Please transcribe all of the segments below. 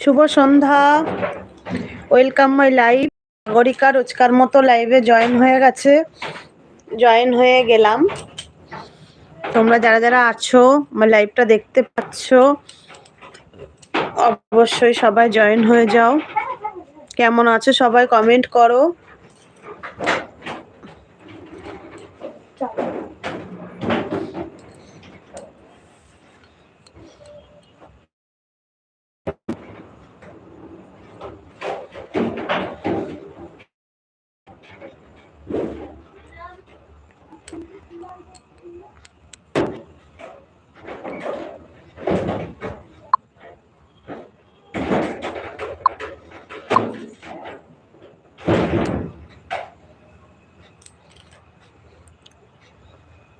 Shubho Sandhya. Welcome my live গরিকা রোজকার মতো লাইভে জয়েন হয়ে গেছে। জয়েন হয়ে গেলাম। তোমরা যারা যারা আছো, আমার লাইভটা দেখতে পাচ্ছ, অবশ্যই সবাই জয়েন হয়ে যাও। কেমন আছো সবাই কমেন্ট করো।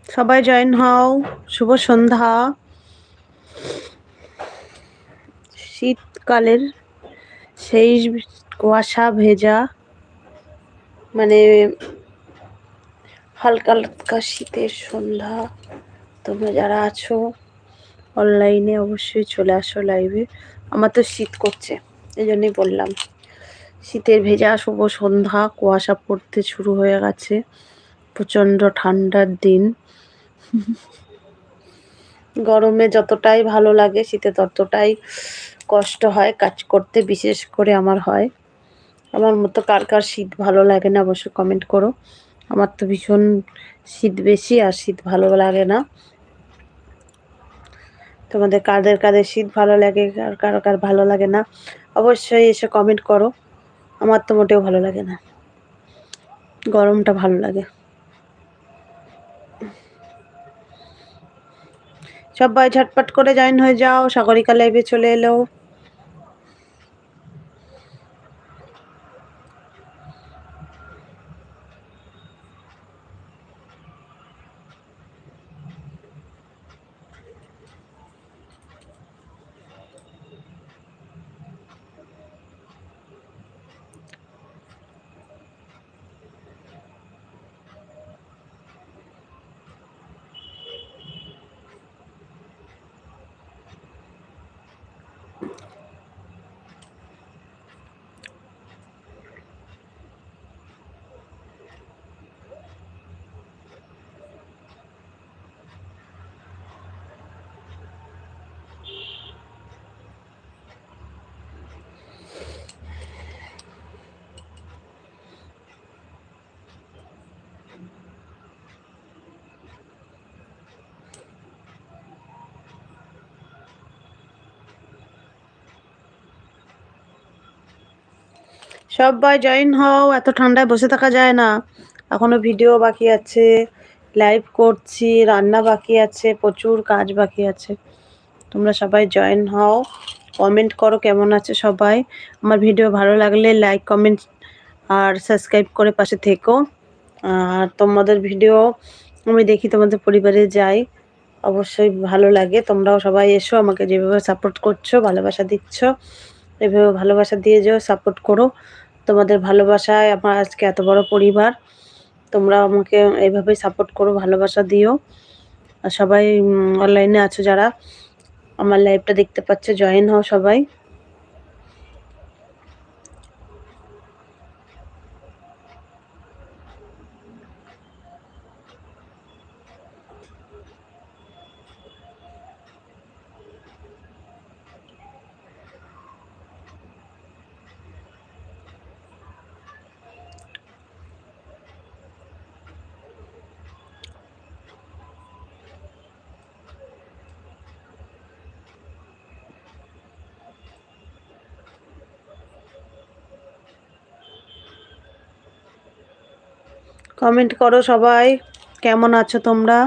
সবাই জয়েন হও, শুভ সন্ধ্যা। শীতকালের সেই কুয়াশা ভেজা মানে হালকা হালকা শীতের সন্ধ্যা। তোমরা যারা আছো অনলাইনে অবশ্যই চলে আসো লাইভে আমার তো শীত করছে এই জন্যই বললাম। শীতের ভেজা, শুভ সন্ধ্যা, কুয়াশা পড়তে শুরু হয়ে গেছে। প্রচণ্ড ঠান্ডার দিন। গরমে যতটাই ভালো লাগে, শীতে ততটাই কষ্ট হয়, কাজ করতে বিশেষ করে আমার হয়। আমার মতো কার কার শীত ভালো লাগে না, অবশ্যই কমেন্ট করো। আমার তো ভীষণ শীত বেশি আর শীত ভালো লাগে না। তোমাদের কাদের কাদের শীত ভালো লাগে আর কার কার ভালো লাগে না, অবশ্যই এসে কমেন্ট করো। আমার তো মোটেও ভালো লাগে না। গরমটা ভালো লাগে। সবাই ঝটপট করে জয়েন হয়ে যাও সাগরিকা লাইভে চলে এলো। সবাই জয়েন হও, এত ঠান্ডায় বসে থাকা যায় না। এখনও ভিডিও বাকি আছে লাইভ করছি, রান্না বাকি আছে, প্রচুর কাজ বাকি আছে। তোমরা সবাই জয়েন হও কমেন্ট করো কেমন আছে সবাই। আমার ভিডিও ভালো লাগলে লাইক কমেন্ট আর সাবস্ক্রাইব করে পাশে থেকো। আর তোমাদের ভিডিও আমি দেখি তোমাদের পরিবারে যাই, অবশ্যই ভালো লাগে। তোমরাও সবাই এসো, আমাকে যেভাবে সাপোর্ট করছ, ভালোবাসা দিচ্ছ, এভাবে ভালোবাসা দিয়ে যাও সাপোর্ট করো। তোমাদের ভালোবাসায় আমার আজকে এত বড় পরিবার। তোমরা আমাকে এইভাবে সাপোর্ট করো, ভালোবাসা দিও। আর সবাই অনলাইনে আছো যারা, আমার লাইভটা দেখতে পাচ্ছে জয়েন হও সবাই। কমেন্ট করো সবাই। কেমন আছো তোমরা?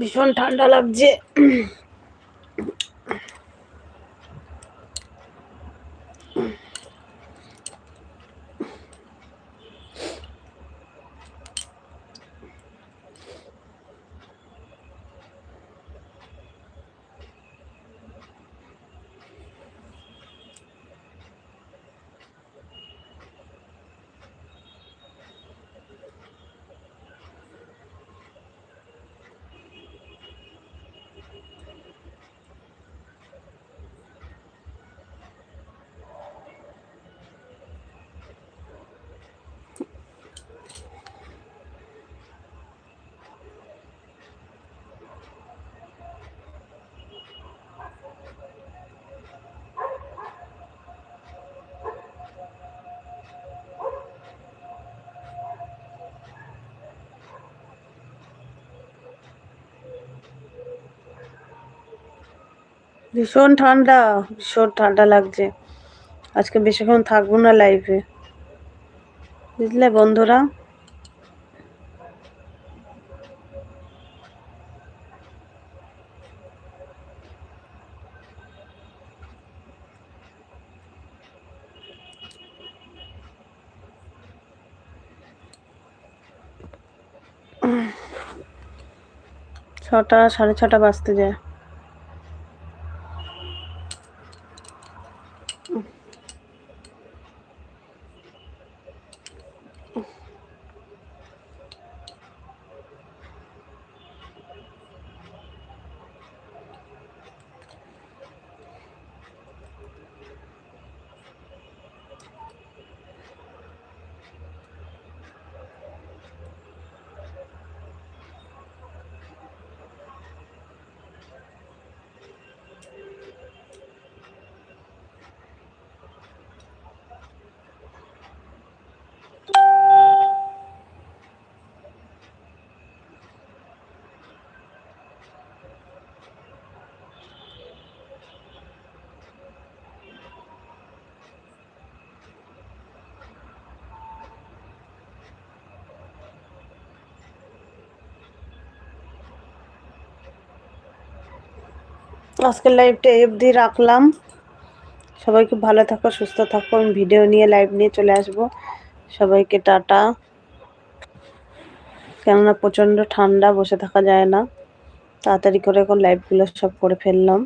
ভীষণ ঠান্ডা লাগছে। ভীষণ ঠান্ডা ভীষণ ঠান্ডা লাগছে। আজকে বেশিক্ষণ থাকব না লাইফে বুঝলে বন্ধুরা? ছটা, সাড়ে ছটা বাজতে যায়। আজকের লাইভটা এফডি রাখলাম। সবাইকে ভালো থাকো, সুস্থ থাকো। আমি ভিডিও নিয়ে লাইভ নিয়ে চলে আসব। সবাইকে টাটা। কেননা প্রচণ্ড ঠান্ডা, বসে থাকা যায় না। তাড়াতাড়ি করে এখন লাইভগুলো সব করে ফেললাম।